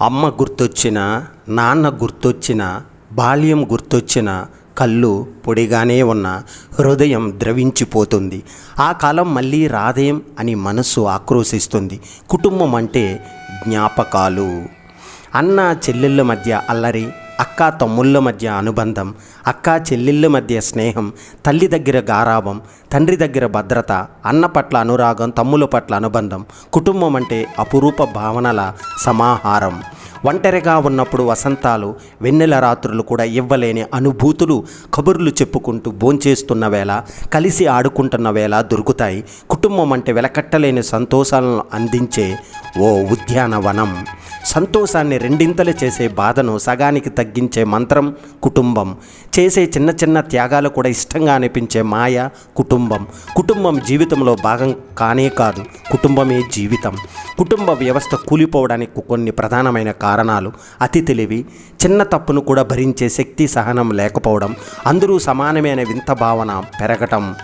అమ్మ గుర్తొచ్చిన నాన్న గుర్తొచ్చిన బాల్యం గుర్తొచ్చిన కళ్ళు పొడిగానే ఉన్న హృదయం ద్రవించిపోతుంది. ఆ కాలం మళ్ళీ రాదేం అని మనస్సు ఆక్రోశిస్తుంది. కుటుంబం అంటే జ్ఞాపకాలు. అన్న చెల్లెళ్ళ మధ్య అల్లరి అక్క తమ్ముళ్ళ మధ్య అనుబంధం అక్క చెల్లెళ్ళ మధ్య స్నేహం తల్లి దగ్గర గారాభం తండ్రి దగ్గర భద్రత అన్న పట్ల అనురాగం తమ్ముల పట్ల అనుబంధం కుటుంబం అంటే అపురూప భావనల సమాహారం. ఒంటరిగా ఉన్నప్పుడు వసంతాలు వెన్నెల రాత్రులు కూడా ఇవ్వలేని అనుభూతులు కబుర్లు చెప్పుకుంటూ భోంచేస్తున్న వేళ కలిసి ఆడుకుంటున్న వేళ దొరుకుతాయి. కుటుంబం అంటే వెలకట్టలేని సంతోషాలను అందించే ఓ ఉద్యానవనం. సంతోషాన్ని రెండింతలు చేసే బాధను సగానికి తగ్గించే మంత్రం కుటుంబం. చేసే చిన్న చిన్న త్యాగాలు కూడా ఇష్టంగా అనిపించే మాయ కుటుంబం. కుటుంబం జీవితంలో భాగం కానే కాదు కుటుంబమే జీవితం. కుటుంబ వ్యవస్థ కూలిపోవడానికి కొన్ని ప్రధానమైన కారణాలు. అతి తెలివి చిన్న తప్పును కూడా భరించే శక్తి సహనం లేకపోవడం అందరూ సమానమైన వింత భావన పెరగటం.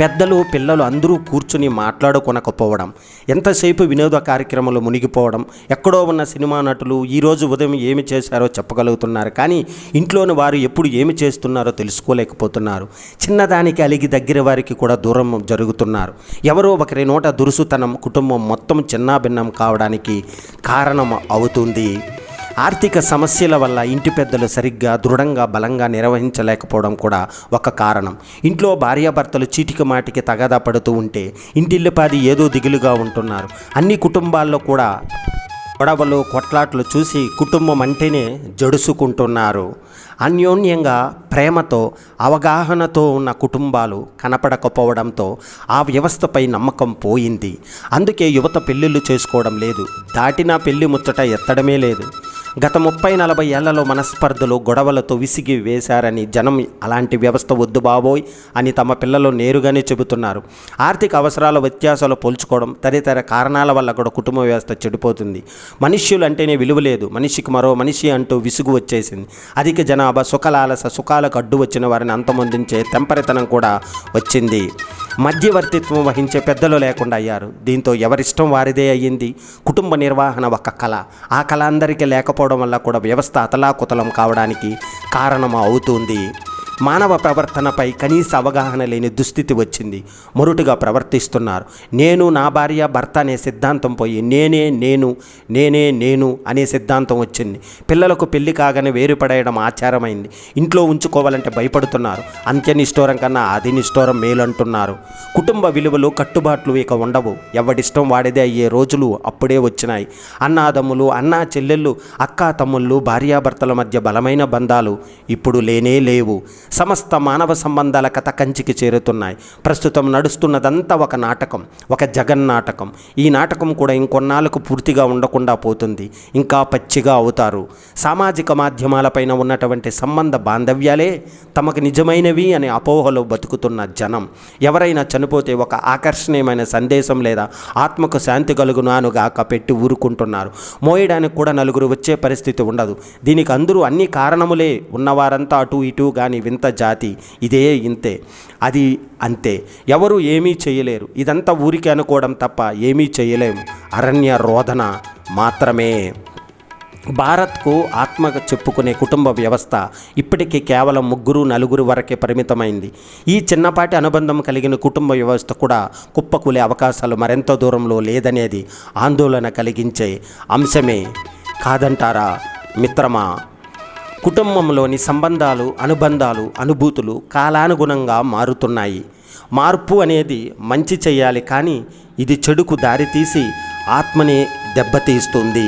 పెద్దలు పిల్లలు అందరూ కూర్చుని మాట్లాడుకొనకపోవడం ఎంతసేపు వినోద కార్యక్రమాలు మునిగిపోవడం ఎక్కడో ఉన్న సినిమా నటులు ఈరోజు ఉదయం ఏమి చేశారో చెప్పగలుగుతున్నారు. కానీ ఇంట్లోని వారు ఎప్పుడు ఏమి చేస్తున్నారో తెలుసుకోలేకపోతున్నారు. చిన్నదానికి అలిగి దగ్గర వారికి కూడా దూరం జరుగుతున్నారు. ఎవరో ఒకరి నోట దురుసుతనం కుటుంబం మొత్తం చిన్నాభిన్నం కావడానికి కారణం అవుతుంది. ఆర్థిక సమస్యల వల్ల ఇంటి పెద్దలు సరిగ్గా దృఢంగా బలంగా నిర్వహించలేకపోవడం కూడా ఒక కారణం. ఇంట్లో భార్యాభర్తలు చీటికి మాటికి తగాదా పడుతూ ఉంటే ఇంటిల్లిపాది ఏదో దిగులుగా ఉంటున్నారు. అన్ని కుటుంబాల్లో కూడా గొడవలు కొట్లాట్లు చూసి కుటుంబం అంటేనే జడుసుకుంటున్నారు. అన్యోన్యంగా ప్రేమతో అవగాహనతో ఉన్న కుటుంబాలు కనపడకపోవడంతో ఆ వ్యవస్థపై నమ్మకం పోయింది. అందుకే యువత పెళ్ళిళ్ళు చేసుకోవడం లేదు. దాటినా పెళ్ళి ముచ్చట ఎత్తడమే లేదు. గత ముప్పై నలభై ఏళ్ళలో మనస్పర్ధలు గొడవలతో విసిగి వేశారని జనం అలాంటి వ్యవస్థ వద్దు బాబోయ్ అని తమ పిల్లలు నేరుగానే చెబుతున్నారు. ఆర్థిక అవసరాల వ్యత్యాసాలు పోల్చుకోవడం తదితర కారణాల వల్ల కూడా కుటుంబ వ్యవస్థ చెడిపోతుంది. మనుష్యులు అంటేనే విలువ లేదు. మనిషికి మరో మనిషి అంటూ విసుగు వచ్చేసింది. అధిక జనాభా సుఖలాలస సుఖాలకు అడ్డు వచ్చిన వారిని అంతమొందించే తెంపరితనం కూడా వచ్చింది. మధ్యవర్తిత్వం వహించే పెద్దలు లేకుండా అయ్యారు. దీంతో ఎవరిష్టం వారిదే అయ్యింది? కుటుంబ నిర్వహణ ఒక కళ. ఆ కళ అందరికీ లేకపోవడం వల్ల కూడా వ్యవస్థ అతలాకుతలం కావడానికి కారణం అవుతుంది. మానవ ప్రవర్తనపై కనీస అవగాహన లేని దుస్థితి వచ్చింది. మొరుటుగా ప్రవర్తిస్తున్నారు. నేను నా భార్య భర్త అనే సిద్ధాంతం పోయి నేనే నేను నేనే నేను అనే సిద్ధాంతం వచ్చింది. పిల్లలకు పెళ్ళి కాగానే వేరుపడేయడం ఆచారమైంది. ఇంట్లో ఉంచుకోవాలంటే భయపడుతున్నారు. అంత్య నిష్ఠోరం కన్నా ఆది నిష్ఠోరం మేలంటున్నారు. కుటుంబ విలువలు కట్టుబాట్లు ఇక ఉండవు. ఎవడిష్టం వాడిదే అయ్యే రోజులు అప్పుడే వచ్చినాయి. అన్నాదమ్ములు అన్నా చెల్లెళ్ళు అక్కా తమ్ముళ్ళు భార్యాభర్తల మధ్య బలమైన బంధాలు ఇప్పుడు లేనే లేవు. సమస్త మానవ సంబంధాల కథ కంచికి చేరుతున్నాయి. ప్రస్తుతం నడుస్తున్నదంతా ఒక నాటకం ఒక జగన్ నాటకం. ఈ నాటకం కూడా ఇంకొన్నాళ్ళకు పూర్తిగా ఉండకుండా పోతుంది. ఇంకా పచ్చిగా అవుతారు. సామాజిక మాధ్యమాలపైన ఉన్నటువంటి సంబంధ బాంధవ్యాలే తమకు నిజమైనవి అనే అపోహలో బతుకుతున్న జనం. ఎవరైనా చనిపోతే ఒక ఆకర్షణీయమైన సందేశం లేదా ఆత్మకు శాంతి కలుగునానుగాక పెట్టి ఊరుకుంటున్నారు. మోయడానికి కూడా నలుగురు వచ్చే పరిస్థితి ఉండదు. దీనికి అందరూ అన్ని కారణములే ఉన్నవారంతా అటు ఇటు కానీ వింత జాతి ఇదే ఇంతే అది అంతే. ఎవరు ఏమీ చేయలేరు. ఇదంతా ఊరికి అనుకోవడం తప్ప ఏమీ చేయలేము. అరణ్య రోధన మాత్రమే. భారత్కు ఆత్మగా చెప్పుకునే కుటుంబ వ్యవస్థ ఇప్పటికీ కేవలం ముగ్గురు నలుగురు వరకే పరిమితమైంది. ఈ చిన్నపాటి అనుబంధం కలిగిన కుటుంబ వ్యవస్థ కూడా కుప్పకూలే అవకాశాలు మరెంత దూరంలో లేదనేది ఆందోళన కలిగించే అంశమే. కాదంటారా మిత్రమా? కుటుంబంలోని సంబంధాలు అనుబంధాలు అనుభూతులు కాలానుగుణంగా మారుతున్నాయి. మార్పు అనేది మంచి చేయాలి కానీ ఇది చెడుకు దారితీసి ఆత్మని దెబ్బతీస్తుంది.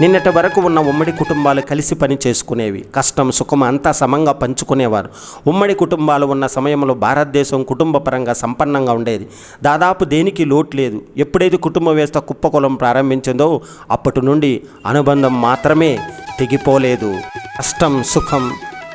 నిన్నటి వరకు ఉన్న ఉమ్మడి కుటుంబాలు కలిసి పని చేసుకునేవి. కష్టం సుఖం అంతా సమంగా పంచుకునేవారు. ఉమ్మడి కుటుంబాలు ఉన్న సమయంలో భారతదేశం కుటుంబ పరంగా సంపన్నంగా ఉండేది. దాదాపు దేనికి లోటు లేదు. ఎప్పుడైతే కుటుంబ వ్యవస్థ కుప్పకులం ప్రారంభించిందో అప్పటి నుండి అనుబంధం మాత్రమే తెగిపోలేదు. కష్టం సుఖం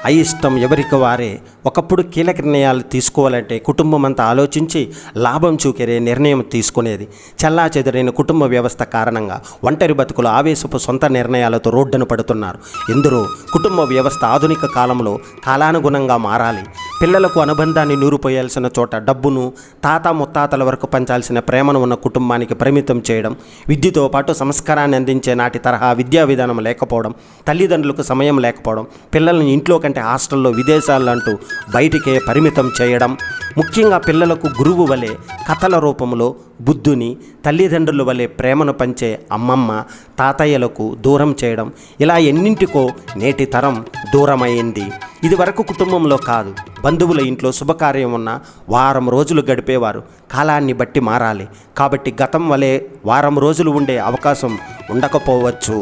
అయిష్టం ఎవరికి వారే ఒకప్పుడు కీలక నిర్ణయాలు తీసుకోవాలంటే కుటుంబం అంతా ఆలోచించి లాభం చూకెరే నిర్ణయం తీసుకునేది. చల్లా చెదరైన కుటుంబ వ్యవస్థ కారణంగా ఒంటరి బతుకులు ఆవేశపు సొంత నిర్ణయాలతో రోడ్డున పడుతున్నారు. ఎందరో కుటుంబ వ్యవస్థ ఆధునిక కాలంలో కాలానుగుణంగా మారాలి. పిల్లలకు అనుబంధాన్ని నూరిపోయాల్సిన చోట డబ్బును తాత ముత్తాతల వరకు పంచాల్సిన ప్రేమను ఉన్న కుటుంబానికి పరిమితం చేయడం విద్యతో పాటు సంస్కారాన్ని అందించే నాటి తరహా విద్యా విధానం లేకపోవడం తల్లిదండ్రులకు సమయం లేకపోవడం పిల్లల్ని ఇంట్లో లేదంటే హాస్టల్లో విదేశాలంటూ బయటికే పరిమితం చేయడం ముఖ్యంగా పిల్లలకు గురువు వలె కథల రూపంలో బుద్ధుని తల్లిదండ్రుల వలె ప్రేమను పంచే అమ్మమ్మ తాతయ్యలకు దూరం చేయడం ఇలా ఎన్నింటికో నేటి తరం దూరమైంది. ఇది వరకు కుటుంబంలో కాదు బంధువుల ఇంట్లో శుభకార్యం ఉన్న వారం రోజులు గడిపేవారు కాలాన్ని బట్టి మారాలి. కాబట్టి గతం వలె వారం రోజులు ఉండే అవకాశం ఉండకపోవచ్చు.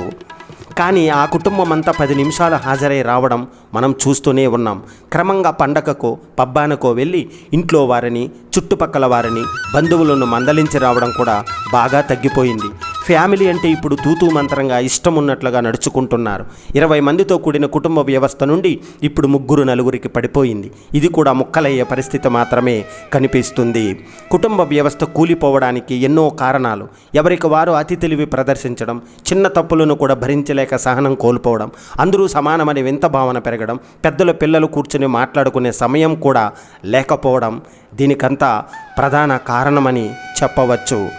కానీ ఆ కుటుంబం అంతా పది నిమిషాలు హాజరై రావడం మనం చూస్తూనే ఉన్నాం. క్రమంగా పండగకో పబ్బానకో వెళ్ళి ఇంట్లో వారిని చుట్టుపక్కల వారిని బంధువులను మందలించి రావడం కూడా బాగా తగ్గిపోయింది. ఫ్యామిలీ అంటే ఇప్పుడు తూతూ మంత్రంగా ఇష్టం ఉన్నట్లుగా నడుచుకుంటున్నారు. ఇరవై మందితో కూడిన కుటుంబ వ్యవస్థ నుండి ఇప్పుడు ముగ్గురు నలుగురికి పడిపోయింది. ఇది కూడా ముక్కలయ్యే పరిస్థితి మాత్రమే కనిపిస్తుంది. కుటుంబ వ్యవస్థ కూలిపోవడానికి ఎన్నో కారణాలు. ఎవరికి వారు అతి తెలివి ప్రదర్శించడం చిన్న తప్పులను కూడా భరించలేక సహనం కోల్పోవడం అందరూ సమానమని వింత భావన పెరగడం పెద్దల పిల్లలు కూర్చుని మాట్లాడుకునే సమయం కూడా లేకపోవడం దీనికంతా ప్రధాన కారణమని చెప్పవచ్చు.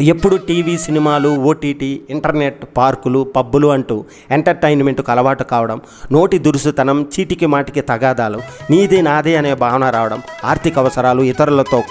ఎప్పుడు టీవీ సినిమాలు ఓటీటీ ఇంటర్నెట్ పార్కులు పబ్బులు అంటూ ఎంటర్టైన్మెంట్కు అలవాటు కావడం నోటి దురుసుతనం చీటికి మాటికి తగాదాలు నీది నాదే అనే భావన రావడం ఆర్థిక అవసరాలు ఇతరులతో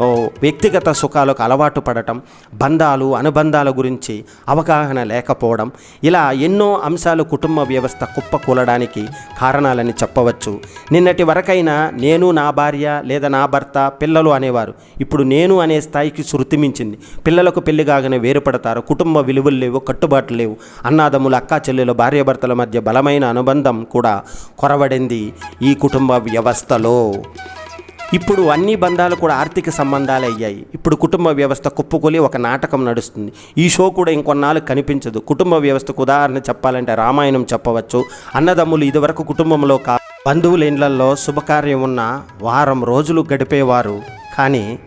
వ్యక్తిగత సుఖాలకు అలవాటు పడటం బంధాలు అనుబంధాల గురించి అవగాహన లేకపోవడం ఇలా ఎన్నో అంశాలు కుటుంబ వ్యవస్థ కుప్పకూలడానికి కారణాలని చెప్పవచ్చు. నిన్నటి వరకైనా నేను నా భార్య లేదా నా భర్త పిల్లలు అనేవారు. ఇప్పుడు నేను అనే స్థాయికి శృతి మించింది పిల్లలకు పెళ్ళి కాగానే వేరుపడతారు. కుటుంబ విలువలు లేవు కట్టుబాట్లు లేవు. అన్నాదమ్ములు అక్కా చెల్లెలు భార్యాభర్తల మధ్య బలమైన అనుబంధం కూడా కొరవడింది ఈ కుటుంబ వ్యవస్థలో. ఇప్పుడు అన్ని బంధాలు కూడా ఆర్థిక సంబంధాలు అయ్యాయి. ఇప్పుడు కుటుంబ వ్యవస్థ కుప్పకూలి ఒక నాటకం నడుస్తుంది. ఈ షో కూడా ఇంకొన్నాళ్ళు కనిపించదు. కుటుంబ వ్యవస్థకు ఉదాహరణ చెప్పాలంటే రామాయణం చెప్పవచ్చు. అన్నదమ్ములు ఇదివరకు కుటుంబంలో కా బంధువుల ఇండ్లలో శుభకార్యం ఉన్న వారం రోజులు గడిపేవారు. కానీ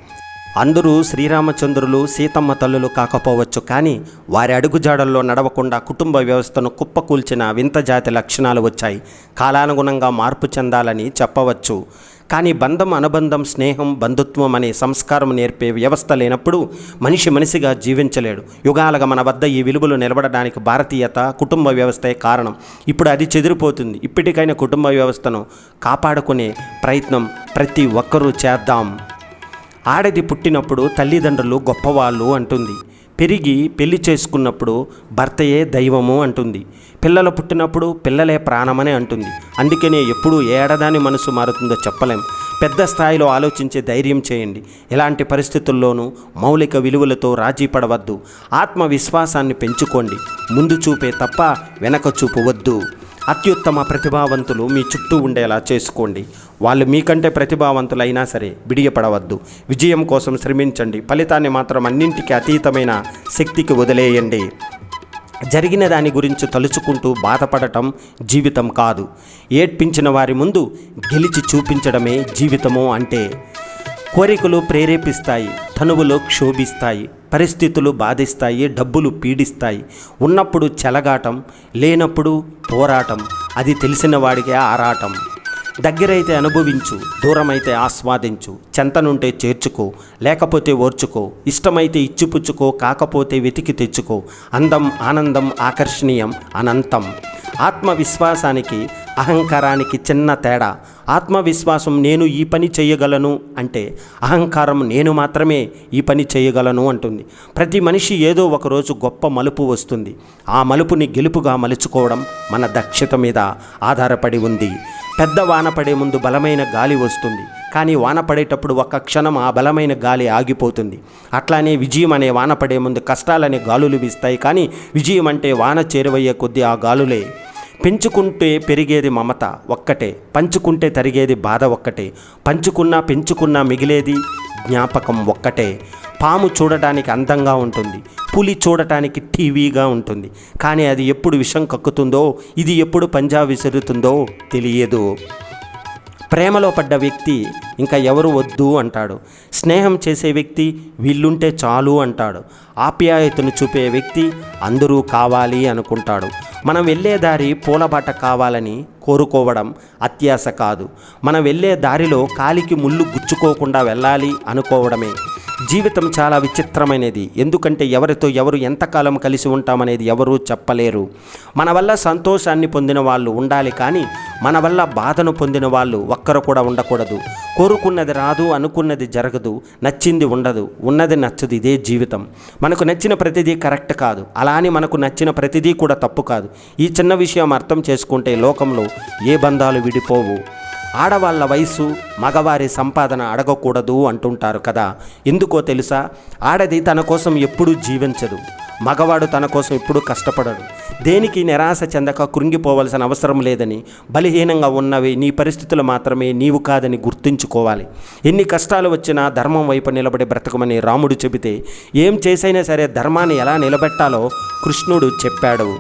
అందరూ శ్రీరామచంద్రులు సీతమ్మ తల్లులు కాకపోవచ్చు. కానీ వారి అడుగుజాడల్లో నడవకుండా కుటుంబ వ్యవస్థను కుప్పకూల్చిన వింత జాతి లక్షణాలు వచ్చాయి. కాలానుగుణంగా మార్పు చెందాలని చెప్పవచ్చు. కానీ బంధం అనుబంధం స్నేహం బంధుత్వం అనే సంస్కారం నేర్పే వ్యవస్థ లేనప్పుడు మనిషి మనిషిగా జీవించలేడు. యుగాలుగా మన వద్ద ఈ విలువలు నిలబడడానికి భారతీయత కుటుంబ వ్యవస్థే కారణం. ఇప్పుడు అది చెదిరిపోతుంది. ఇప్పటికైనా కుటుంబ వ్యవస్థను కాపాడుకునే ప్రయత్నం ప్రతి ఒక్కరూ చేద్దాం. ఆడది పుట్టినప్పుడు తల్లిదండ్రులు గొప్పవాళ్ళు అంటుంది. పెరిగి పెళ్ళి చేసుకున్నప్పుడు భర్తయే దైవము అంటుంది. పిల్లలు పుట్టినప్పుడు పిల్లలే ప్రాణమనే అంటుంది. అందుకనే ఎప్పుడు ఏడదాని మనసు మారుతుందో చెప్పలేం. పెద్ద స్థాయిలో ఆలోచించే ధైర్యం చేయండి. ఎలాంటి పరిస్థితుల్లోనూ మౌలిక విలువలతో రాజీ పడవద్దు. ఆత్మవిశ్వాసాన్ని పెంచుకోండి. ముందు చూపే తప్ప వెనక చూపు వద్దు అత్యుత్తమ ప్రతిభావంతులు మీ చుట్టూ ఉండేలా చేసుకోండి. వాళ్ళు మీకంటే ప్రతిభావంతులైనా సరే బిడియపడవద్దు. విజయం కోసం శ్రమించండి. ఫలితాన్ని మాత్రం అన్నింటికి అతీతమైన శక్తికి వదిలేయండి. జరిగిన దాని గురించి తలుచుకుంటూ బాధపడటం జీవితం కాదు. ఏడ్పించిన వారి ముందు గెలిచి చూపించడమే జీవితము అంటే కోరికలు ప్రేరేపిస్తాయి తనువులు క్షోభిస్తాయి. పరిస్థితులు బాధిస్తాయి డబ్బులు పీడిస్తాయి. ఉన్నప్పుడు చెలగాటం లేనప్పుడు పోరాటం. అది తెలిసిన వాడికే ఆరాటం. దగ్గరైతే అనుభవించు దూరమైతే ఆస్వాదించు. చెంతనుంటే చేర్చుకో లేకపోతే ఓర్చుకో. ఇష్టమైతే ఇచ్చిపుచ్చుకో కాకపోతే వెతికి తెచ్చుకో. అందం ఆనందం ఆకర్షణీయం అనంతం. ఆత్మవిశ్వాసానికి అహంకారానికి చిన్న తేడా. ఆత్మవిశ్వాసం నేను ఈ పని చేయగలను అంటే అహంకారం నేను మాత్రమే ఈ పని చేయగలను అంటుంది. ప్రతి మనిషి ఏదో ఒకరోజు గొప్ప మలుపు వస్తుంది. ఆ మలుపుని గెలుపుగా మలుచుకోవడం మన దక్షత మీద ఆధారపడి ఉంది. పెద్ద వాన పడే ముందు బలమైన గాలి వస్తుంది. కానీ వాన పడేటప్పుడు ఒక్క క్షణం ఆ బలమైన గాలి ఆగిపోతుంది. అట్లానే విజయం అనే వాన పడే ముందు కష్టాలనే గాలులు వీస్తాయి. కానీ విజయం అంటే వాన చేరువయ్యే కొద్దీ ఆ గాలులే. పెంచుకుంటే పెరిగేది మమత ఒక్కటే పంచుకుంటే తరిగేది బాధ ఒక్కటే పంచుకున్నా పెంచుకున్నా మిగిలేది జ్ఞాపకం ఒక్కటే. పాము చూడటానికి అందంగా ఉంటుంది పులి చూడటానికి టీవీగా ఉంటుంది. కానీ అది ఎప్పుడు విషం కక్కుతుందో ఇది ఎప్పుడు పంజా విసురుతుందో తెలియదు. ప్రేమలో పడ్డ వ్యక్తి ఇంకా ఎవరు వద్దు అంటాడు. స్నేహం చేసే వ్యక్తి వీళ్ళుంటే చాలు అంటాడు. ఆప్యాయతను చూపే వ్యక్తి అందరూ కావాలి అనుకుంటాడు. మనం వెళ్ళే దారి పూలబాట కావాలని కోరుకోవడం అత్యాశ కాదు. మనం వెళ్ళే దారిలో కాలికి ముళ్ళు గుచ్చుకోకుండా వెళ్ళాలి అనుకోవడమే. జీవితం చాలా విచిత్రమైనది. ఎందుకంటే ఎవరితో ఎవరు ఎంతకాలం కలిసి ఉంటామనేది ఎవరూ చెప్పలేరు. మన వల్ల సంతోషాన్ని పొందిన వాళ్ళు ఉండాలి కానీ మన వల్ల బాధను పొందిన వాళ్ళు ఒక్కరు కూడా ఉండకూడదు. కోరుకున్నది రాదు అనుకున్నది జరగదు నచ్చింది ఉండదు. ఉన్నది నచ్చదు ఇదే జీవితం. మనకు నచ్చిన ప్రతిదీ కరెక్ట్ కాదు. అలా అని మనకు నచ్చిన ప్రతిదీ కూడా తప్పు కాదు. ఈ చిన్న విషయం అర్థం చేసుకుంటే లోకంలో ఏ బంధాలు విడిపోవు. ఆడవాళ్ళ వయసు మగవారి సంపాదన అడగకూడదు అంటుంటారు కదా. ఎందుకో తెలుసా? ఆడది తన కోసం ఎప్పుడూ జీవించదు. మగవాడు తన కోసం ఎప్పుడూ కష్టపడడు. దేనికి నిరాశ చెందక కృంగిపోవలసిన అవసరం లేదని బలహీనంగా ఉన్నవి నీ పరిస్థితులు మాత్రమే నీవు కాదని గుర్తుంచుకోవాలి. ఎన్ని కష్టాలు వచ్చినా ధర్మం వైపు నిలబడి బ్రతకమని రాముడు చెబితే ఏం చేసైనా సరే ధర్మాన్ని ఎలా నిలబెట్టాలో కృష్ణుడు చెప్పాడు.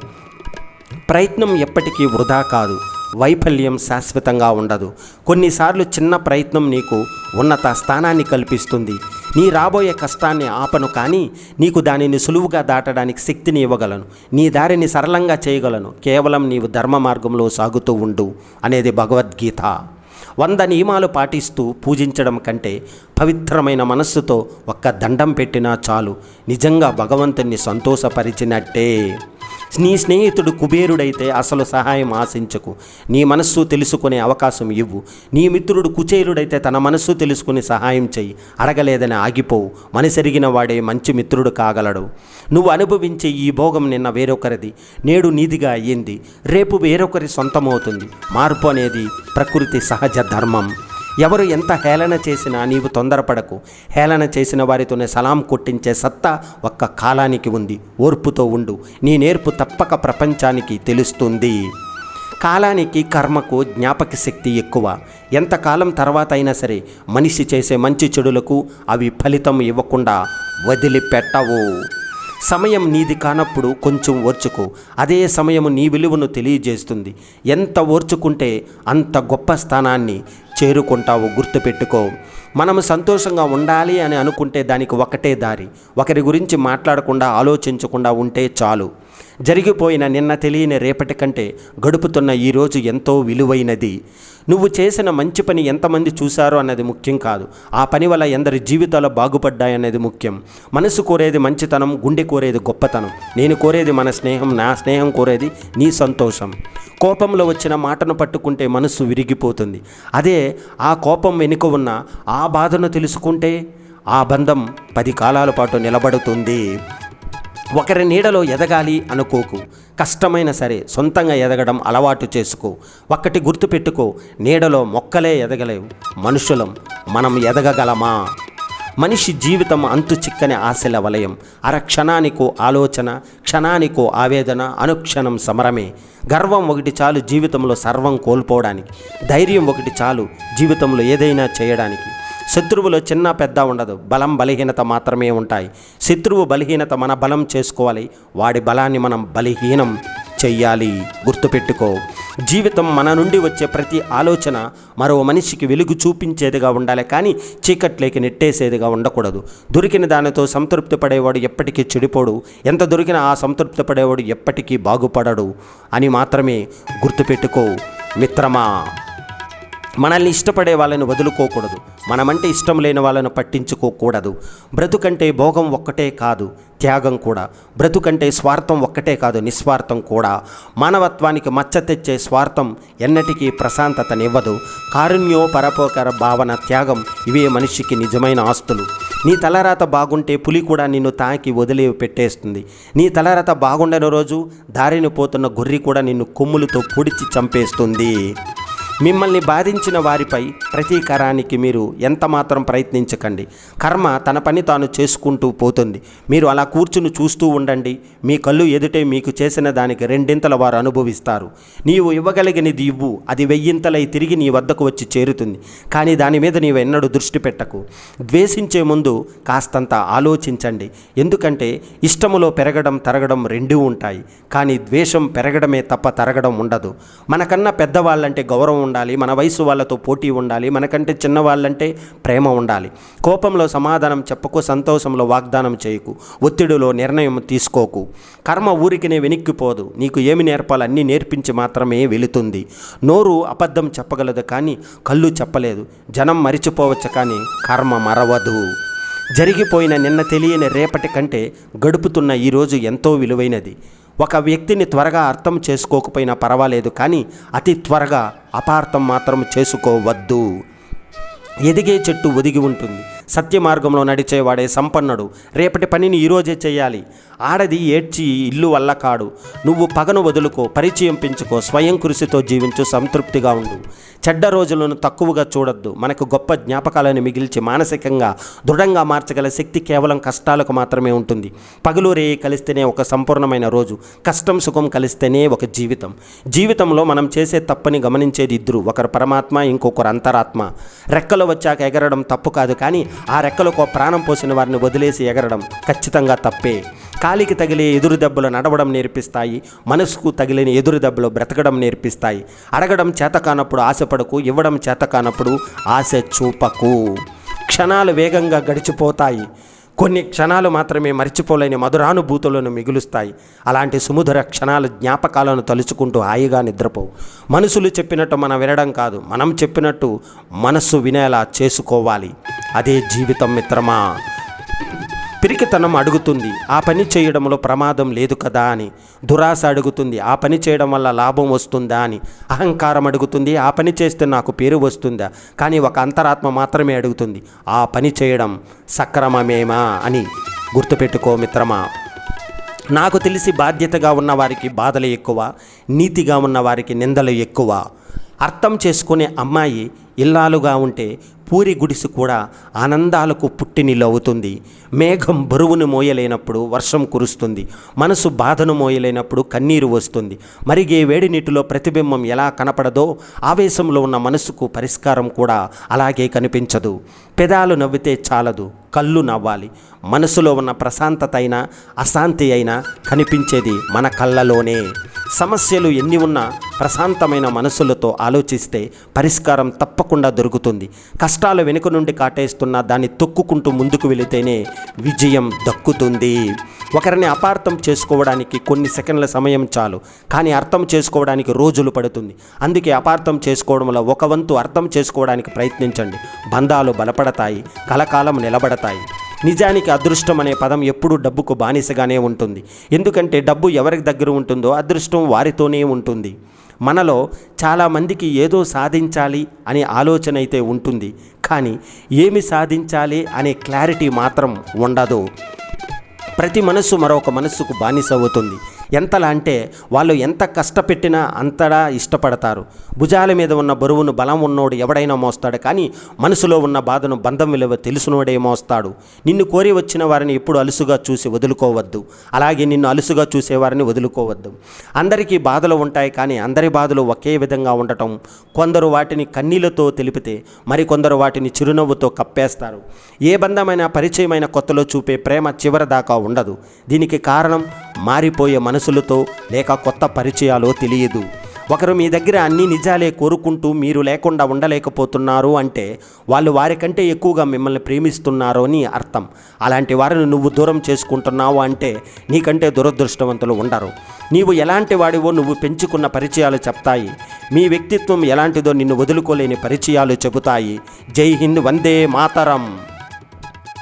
ప్రయత్నం ఎప్పటికీ వృధా కాదు. వైఫల్యం శాశ్వతంగా ఉండదు. కొన్నిసార్లు చిన్న ప్రయత్నం నీకు ఉన్నత స్థానాన్ని కల్పిస్తుంది. నీ రాబోయే కష్టాన్ని ఆపను కానీ నీకు దానిని సులువుగా దాటడానికి శక్తిని ఇవ్వగలను. నీ దారిని సరళంగా చేయగలను. కేవలం నీవు ధర్మ మార్గంలో సాగుతూ ఉండు అనేది భగవద్గీత. వంద నియమాలు పాటిస్తూ పూజించడం కంటే పవిత్రమైన మనస్సుతో ఒక్క దండం పెట్టినా చాలు. నిజంగా భగవంతుణ్ణి సంతోషపరిచినట్టే. నీ స్నేహితుడు కుబేరుడైతే అసలు సహాయం ఆశించకు. నీ మనస్సు తెలుసుకునే అవకాశం ఇవ్వు. నీ మిత్రుడు కుచేరుడైతే తన మనస్సు తెలుసుకుని సహాయం చెయ్యి. అడగలేదని ఆగిపోవు. మనసెరిగిన వాడే మంచి మిత్రుడు కాగలడు. నువ్వు అనుభవించే ఈ భోగం నిన్న వేరొకరిది. నేడు నీదిగా అయ్యింది. రేపు వేరొకరి సొంతమవుతుంది. మార్పు అనేది ప్రకృతి సహజ ధర్మం. ఎవరు ఎంత హేళన చేసినా నీవు తొందరపడకు. హేళన చేసిన వారితోనే సలాం కొట్టించే సత్తా ఒక్క కాలానికి ఉంది. ఓర్పుతో ఉండు. నీ నేర్పు తప్పక ప్రపంచానికి తెలుస్తుంది. కాలానికి కర్మకు జ్ఞాపక శక్తి ఎక్కువ. ఎంతకాలం తర్వాత అయినా సరే మనిషి చేసే మంచి చెడులకు అవి ఫలితం ఇవ్వకుండా వదిలిపెట్టవు. సమయం నీది కానప్పుడు కొంచెం ఓర్చుకో. అదే సమయము నీ విలువను తెలియజేస్తుంది. ఎంత ఓర్చుకుంటే అంత గొప్ప స్థానాన్ని చేరుకుంటావు గుర్తుపెట్టుకో. మనము సంతోషంగా ఉండాలి అని అనుకుంటే దానికి ఒకటే దారి. ఒకరి గురించి మాట్లాడకుండా ఆలోచించకుండా ఉంటే చాలు. జరిగిపోయిన నిన్న తెలియని రేపటి కంటే గడుపుతున్న ఈరోజు ఎంతో విలువైనది. నువ్వు చేసిన మంచి పని ఎంతమంది చూశారో అన్నది ముఖ్యం కాదు. ఆ పని వల్ల ఎందరి జీవితాలు బాగుపడ్డాయనేది ముఖ్యం. మనసు కోరేది మంచితనం గుండె కోరేది గొప్పతనం. నేను కోరేది మన స్నేహం నా స్నేహం కోరేది నీ సంతోషం. కోపంలో వచ్చిన మాటను పట్టుకుంటే మనసు విరిగిపోతుంది. అదే ఆ కోపం వెనుక ఉన్న ఆ బాధను తెలుసుకుంటే ఆ బంధం పది కాలాల పాటు నిలబడుతుంది. ఒకరి నీడలో ఎదగాలి అనుకోకు. కష్టమైన సరే సొంతంగా ఎదగడం అలవాటు చేసుకో. ఒక్కటి గుర్తుపెట్టుకో నీడలో మొక్కలే ఎదగలేవు. మనుషులం మనం ఎదగగలమా? మనిషి జీవితం అంతు చిక్కని ఆశల వలయం. అర క్షణానికో ఆలోచన క్షణానికో ఆవేదన అనుక్షణం సమరమే. గర్వం ఒకటి చాలు జీవితంలో సర్వం కోల్పోవడానికి. ధైర్యం ఒకటి చాలు జీవితంలో ఏదైనా చేయడానికి. శత్రువులో చిన్న పెద్ద ఉండదు. బలం బలహీనత మాత్రమే ఉంటాయి. శత్రువు బలహీనత మన బలం చేసుకోవాలి. వాడి బలాన్ని మనం బలహీనం చెయ్యాలి. గుర్తుపెట్టుకో. జీవితం మన నుండి వచ్చే ప్రతి ఆలోచన మరో మనిషికి వెలుగు చూపించేదిగా ఉండాలి కానీ చీకట్లేకి నెట్టేసేదిగా ఉండకూడదు. దొరికిన దానితో సంతృప్తి పడేవాడు ఎప్పటికీ చెడిపోడు. ఎంత దొరికినా ఆ సంతృప్తి పడేవాడు ఎప్పటికీ బాగుపడడు అని మాత్రమే గుర్తుపెట్టుకో. మిత్రమా? మనల్ని ఇష్టపడే వాళ్ళని వదులుకోకూడదు. మనమంటే ఇష్టం లేని వాళ్ళను పట్టించుకోకూడదు. బ్రతుకంటే భోగం ఒక్కటే కాదు త్యాగం కూడా. బ్రతుకంటే స్వార్థం ఒక్కటే కాదు నిస్వార్థం కూడా. మానవత్వానికి మచ్చ తెచ్చే స్వార్థం ఎన్నటికీ ప్రశాంతతనివ్వదు. కారుణ్యో పరపోకర భావన త్యాగం ఇవే మనిషికి నిజమైన ఆస్తులు. నీ తలరాత బాగుంటే పులి కూడా నిన్ను తాకి వదిలి పెట్టేస్తుంది. నీ తలరాత బాగుండని రోజు దారిని పోతున్న గొర్రె కూడా నిన్ను కొమ్ములతో పొడిచి చంపేస్తుంది. మిమ్మల్ని బాధించిన వారిపై ప్రతీకారానికి మీరు ఎంత మాత్రం ప్రయత్నించకండి. కర్మ తన పని తాను చేసుకుంటూ పోతుంది. మీరు అలా కూర్చుని చూస్తూ ఉండండి. మీ కళ్ళు ఎదుటే మీకు చేసిన దానికి రెండింతల వారు అనుభవిస్తారు. నీవు ఇవ్వగలిగినది ఇవ్వు. అది వెయ్యింతలై తిరిగి నీ వద్దకు వచ్చి చేరుతుంది. కానీ దాని మీద నీవు ఎన్నడూ దృష్టి పెట్టకు. ద్వేషించే ముందు కాస్తంత ఆలోచించండి. ఎందుకంటే ఇష్టములో పెరగడం తరగడం రెండూ ఉంటాయి. కానీ ద్వేషం పెరగడమే తప్ప తరగడం ఉండదు. మనకన్నా పెద్దవాళ్ళంటే గౌరవం ఉండాలి మన వయసు వాళ్ళతో పోటీ ఉండాలి మనకంటే చిన్నవాళ్ళంటే ప్రేమ ఉండాలి. కోపంలో సమాధానం చెప్పకు సంతోషంలో వాగ్దానం చేయకు ఒత్తిడిలో నిర్ణయం తీసుకోకు. కర్మ ఊరికినే వెనక్కిపోదు నీకు ఏమి నేర్పాలో అన్నీ నేర్పించి మాత్రమే వెళుతుంది. నోరు అబద్ధం చెప్పగలదు కానీ కళ్ళు చెప్పలేదు జనం మరిచిపోవచ్చు కానీ కర్మ మరవదు. జరిగిపోయిన నిన్న తెలియని రేపటి కంటే గడుపుతున్న ఈరోజు ఎంతో విలువైనది. ఒక వ్యక్తిని త్వరగా అర్థం చేసుకోకపోయినా పర్వాలేదు కానీ అతి త్వరగా అపార్థం మాత్రం చేసుకోవద్దు. ఎదిగే చెట్టు ఒదిగి ఉంటుంది. సత్య మార్గంలో నడిచేవాడే సంపన్నుడు. రేపటి పనిని ఈరోజే చేయాలి ఆడది ఏడ్చి ఇల్లు వల్ల కాడు. నువ్వు పగను వదులుకో పరిచయం పెంచుకో స్వయం కృషితో జీవించు సంతృప్తిగా ఉండు. చెడ్డ రోజులను తక్కువగా చూడొద్దు. మనకు గొప్ప జ్ఞాపకాలను మిగిల్చి మానసికంగా దృఢంగా మార్చగల శక్తి కేవలం కష్టాలకు మాత్రమే ఉంటుంది. పగలు రేయి కలిస్తేనే ఒక సంపూర్ణమైన రోజు. కష్టం సుఖం కలిస్తేనే ఒక జీవితం. జీవితంలో మనం చేసే తప్పని గమనించేది ఇద్దరు. ఒకరు పరమాత్మ ఇంకొకరు అంతరాత్మ. రెక్కలు వచ్చాక ఎగరడం తప్పు కాదు కానీ ఆ రెక్కలకు ప్రాణం పోసిన వారిని వదిలేసి ఎగరడం ఖచ్చితంగా తప్పే. కాలికి తగిలే ఎదురు దెబ్బలు నడవడం నేర్పిస్తాయి మనసుకు తగిలిన ఎదురు దెబ్బలు బ్రతకడం నేర్పిస్తాయి. అడగడం చేత కానప్పుడు ఆశపడకు ఇవ్వడం చేత కానప్పుడు ఆశ చూపకు. క్షణాలు వేగంగా గడిచిపోతాయి. కొన్ని క్షణాలు మాత్రమే మర్చిపోలేని మధురానుభూతులను మిగులుస్తాయి. అలాంటి సుముధర క్షణాల జ్ఞాపకాలను తలుచుకుంటూ హాయిగా నిద్రపోవు. మనుషులు చెప్పినట్టు మనం వినడం కాదు. మనం చెప్పినట్టు మనస్సు వినేలా చేసుకోవాలి. అదే జీవితం మిత్రమా? పిరికితనం అడుగుతుంది. ఆ పని చేయడంలో ప్రమాదం లేదు కదా అని. దురాశ అడుగుతుంది. ఆ పని చేయడం వల్ల లాభం వస్తుందా అని. అహంకారం అడుగుతుంది. ఆ పని చేస్తే నాకు పేరు వస్తుందా? కానీ ఒక అంతరాత్మ మాత్రమే అడుగుతుంది. ఆ పని చేయడం సక్రమమేమా అని గుర్తుపెట్టుకో మిత్రమా. నాకు తెలిసి బాధ్యతగా ఉన్నవారికి బాధలు ఎక్కువ నీతిగా ఉన్నవారికి నిందలు ఎక్కువ. అర్థం చేసుకునే అమ్మాయి ఇల్లాలుగా ఉంటే పూరి గుడిసు కూడా ఆనందాలకు పుట్టినిల్లు అవుతుంది. మేఘం బరువును మోయలేనప్పుడు వర్షం కురుస్తుంది. మనసు బాధను మోయలేనప్పుడు కన్నీరు వస్తుంది. మరిగే వేడి నీటిలో ప్రతిబింబం ఎలా కనపడదో ఆవేశంలో ఉన్న మనసుకు పరిష్కారం కూడా అలాగే కనిపించదు. పెదాలు నవ్వితే చాలదు. కళ్ళు నవ్వాలి. మనసులో ఉన్న ప్రశాంతత అయినా అశాంతి అయినా కనిపించేది మన కళ్ళలోనే. సమస్యలు ఎన్ని ఉన్నా ప్రశాంతమైన మనసులతో ఆలోచిస్తే పరిష్కారం తప్పకుండా దొరుకుతుంది. కష్టాలు వెనుక నుండి కాటేస్తున్న దాన్ని తొక్కుకుంటూ ముందుకు వెళితేనే విజయం దక్కుతుంది. ఒకరిని అపార్థం చేసుకోవడానికి కొన్ని సెకండ్ల సమయం చాలు కానీ అర్థం చేసుకోవడానికి రోజులు పడుతుంది. అందుకే అపార్థం చేసుకోవడంలో ఒక వంతు అర్థం చేసుకోవడానికి ప్రయత్నించండి. బంధాలు బలపడతాయి కలకాలం నిలబడతాయి. నిజానికి అదృష్టం అనే పదం ఎప్పుడూ డబ్బుకు బానిసగానే ఉంటుంది. ఎందుకంటే డబ్బు ఎవరికి దగ్గర ఉంటుందో అదృష్టం వారితోనే ఉంటుంది. మనలో చాలామందికి ఏదో సాధించాలి అనే ఆలోచన అయితే ఉంటుంది. కానీ ఏమి సాధించాలి అనే క్లారిటీ మాత్రం ఉండదు. ప్రతి మనస్సు మరొక మనస్సుకు బానిస అవుతుంది. ఎంతలా అంటే వాళ్ళు ఎంత కష్టపెట్టినా అంతడా ఇష్టపడతారు. భుజాల మీద ఉన్న బరువును బలం ఉన్నోడు ఎవడైనా మోస్తాడు కానీ మనసులో ఉన్న బాధను బంధం విలువ తెలుసునోడే మోస్తాడు. నిన్ను కోరి వచ్చిన వారిని ఎప్పుడు అలుసుగా చూసి వదులుకోవద్దు. అలాగే నిన్ను అలుసుగా చూసేవారిని వదులుకోవద్దు. అందరికీ బాధలు ఉంటాయి కానీ అందరి బాధలు ఒకే విధంగా ఉండటం. కొందరు వాటిని కన్నీళ్ళతో తెలిపితే మరికొందరు వాటిని చిరునవ్వుతో కప్పేస్తారు. ఏ బంధమైన పరిచయమైన కొత్తలో చూపే ప్రేమ చివరి దాకా ఉండదు. దీనికి కారణం మారిపోయే మన మనసులతో లేక కొత్త పరిచయాలో తెలియదు. ఒకరు మీ దగ్గర అన్ని నిజాలే కోరుకుంటూ మీరు లేకుండా ఉండలేకపోతున్నారు అంటే వాళ్ళు వారికంటే ఎక్కువగా మిమ్మల్ని ప్రేమిస్తున్నారు అని అర్థం. అలాంటి వారిని నువ్వు దూరం చేసుకుంటున్నావు అంటే నీకంటే దురదృష్టవంతులు ఉండరు. నీవు ఎలాంటి వాడివో నువ్వు పెంచుకున్న పరిచయాలు చెప్తాయి. మీ వ్యక్తిత్వం ఎలాంటిదో నిన్ను వదులుకోలేని పరిచయాలు చెబుతాయి. జై హింద్ వందే మాతరం.